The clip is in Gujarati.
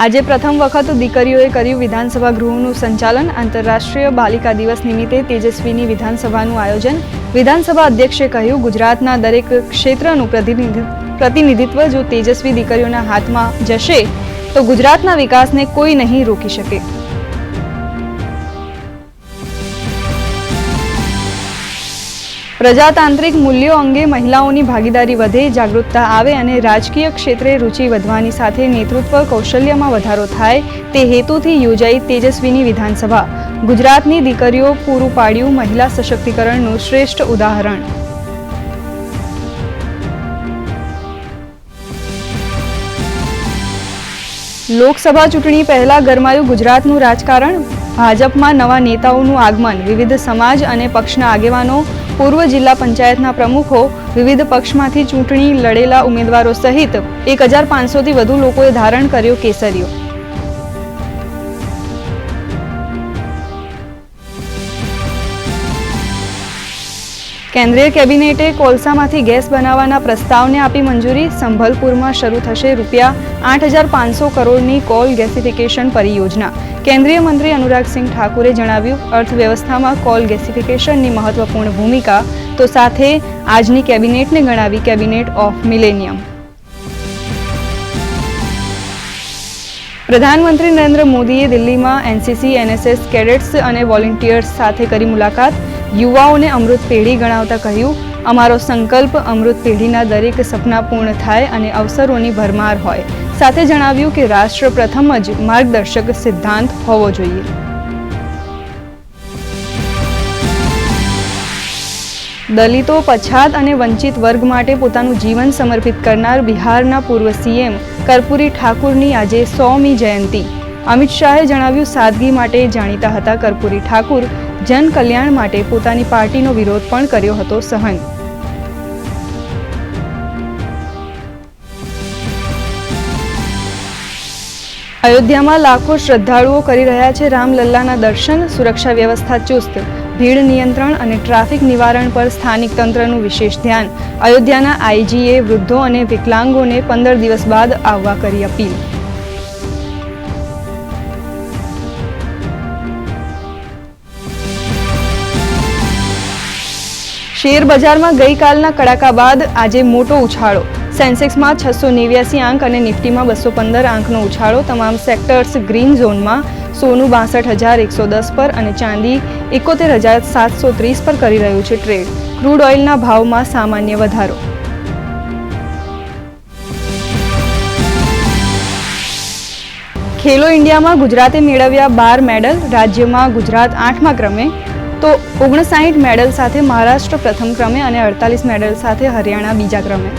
આજે પ્રથમ વખત દીકરીઓએ કર્યું વિધાનસભા ગૃહનું સંચાલન. આંતરરાષ્ટ્રીય બાલિકા દિવસ નિમિત્તે તેજસ્વીની વિધાનસભાનું આયોજન. વિધાનસભા અધ્યક્ષે કહ્યું, ગુજરાતના દરેક ક્ષેત્રનું પ્રતિનિધિ, પ્રતિનિધિત્વ જો તેજસ્વી દીકરીઓના હાથમાં જશે, તો ગુજરાતના વિકાસને કોઈ નહીં રોકી શકે. પ્રજાતાંત્રિક મૂલ્યો અંગે મહિલાઓની ભાગીદારી વધે, જાગૃતતા આવે અને રાજકીય ક્ષેત્રે રુચિ વધવાની સાથે નેતૃત્વ કૌશલ્યમાં વધારો થાય, તે હેતુથી યોજાઈ તેજસ્વીની વિધાનસભા. ગુજરાતની દીકરીઓ પૂરું પાડ્યું મહિલા સશક્તિકરણનું શ્રેષ્ઠ ઉદાહરણ. લોકસભા ચૂંટણી પહેલા ગરમાયું ગુજરાતનું રાજકારણ? ભાજપમાં નવા નેતાઓનું આગમન, વિવિધ સમાજ અને પક્ષના આગેવાનો પૂર્વ જિલ્લા પંચાયતના પ્રમુખો વિવિધ પક્ષમાંથી ચૂંટણી લડેલા ઉમેદવારો સહિત એક હજાર પાંચસોથી વધુ લોકોએ ધારણ કર્યો કેસરીઓ કેન્દ્રીય કેબિનેટે કોલસામાંથી ગેસ બનાવવાના પ્રસ્તાવને આપી મંજૂરી. સંભલપુરમાં શરૂ થશે રૂપિયા આઠ હજાર પાંચસો કરોડની કોલ ગેસિફિકેશન પરિયોજના. કેન્દ્રીય મંત્રી અનુરાગસિંહ ઠાકુરે જણાવ્યું, અર્થવ્યવસ્થામાં કોલ ગેસિફિકેશનની મહત્વપૂર્ણ ભૂમિકા, તો સાથે આજની કેબિનેટને ગણાવી કેબિનેટ ઓફ મિલેનિયમ. પ્રધાનમંત્રી નરેન્દ્ર મોદીએ દિલ્હીમાં એનસીસી, એનએસએસ કેડેટ્સ અને વોલેન્ટિયર્સ સાથે કરી મુલાકાત. યુવાઓને અમૃત પેઢી ગણાવતા કહ્યું અમારો સંકલ્પ અમૃત પેઢીના દરેક સપના પૂર્ણ થાય અને અવસરોની ભરમાર હોય. સાથે જણાવ્યું કે રાષ્ટ્ર પ્રથમ જ માર્ગદર્શક સિદ્ધાંત હોવો જોઈએ. દલિતો, પછાત અને વંચિત વર્ગ માટે પોતાનું જીવન સમર્પિત કરનાર બિહારના પૂર્વ સીએમ કર્પૂરી ઠાકુરની આજે સોમી જયંતી. અમિત શાહે જણાવ્યું, સાદગી માટે જાણીતા હતા કર્પૂરી ઠાકુર. જનકલ્યાણ માટે પોતાની પાર્ટીનો વિરોધ પણ કર્યો હતો સહન. અયોધ્યામાં લાખો શ્રદ્ધાળુઓ કરી રહ્યા છે રામલલ્લાના દર્શન, સુરક્ષા વ્યવસ્થા ચુસ્ત, ભીડ નિયંત્રણ અને ટ્રાફિક નિવારણ પર સ્થાનિક તંત્રનું વિશેષ ધ્યાન. અયોધ્યાના આઈજીએ વૃદ્ધો અને વિકલાંગોને પંદર દિવસ બાદ આવવા કરી અપીલ. શેર બજારમાં ગઈકાલના કડાકા બાદ આજે મોટો ઉછાળો. સેન્સેક્સમાં છસો નેવ્યાસી આંક અને નિફ્ટીમાં બસો પંદર આંકનો ઉછાળો. તમામ સેક્ટર્સ ગ્રીન ઝોનમાં સોનું બાસઠ હજાર એકસો દસ પર અને ચાંદી એકોતેર હજાર સાતસો ત્રીસ પર કરી રહ્યું છે ટ્રેડ. ક્રૂડ ઓઇલના ભાવમાં સામાન્ય વધારો. ખેલો ઇન્ડિયામાં ગુજરાતે મેળવ્યા બાર મેડલ, રાજ્યમાં ગુજરાત આઠમા ક્રમે. તો ઓગણસાઠ મેડલ સાથે મહારાષ્ટ્ર પ્રથમ ક્રમે અને અડતાલીસ મેડલ સાથે હરિયાણા બીજા ક્રમે.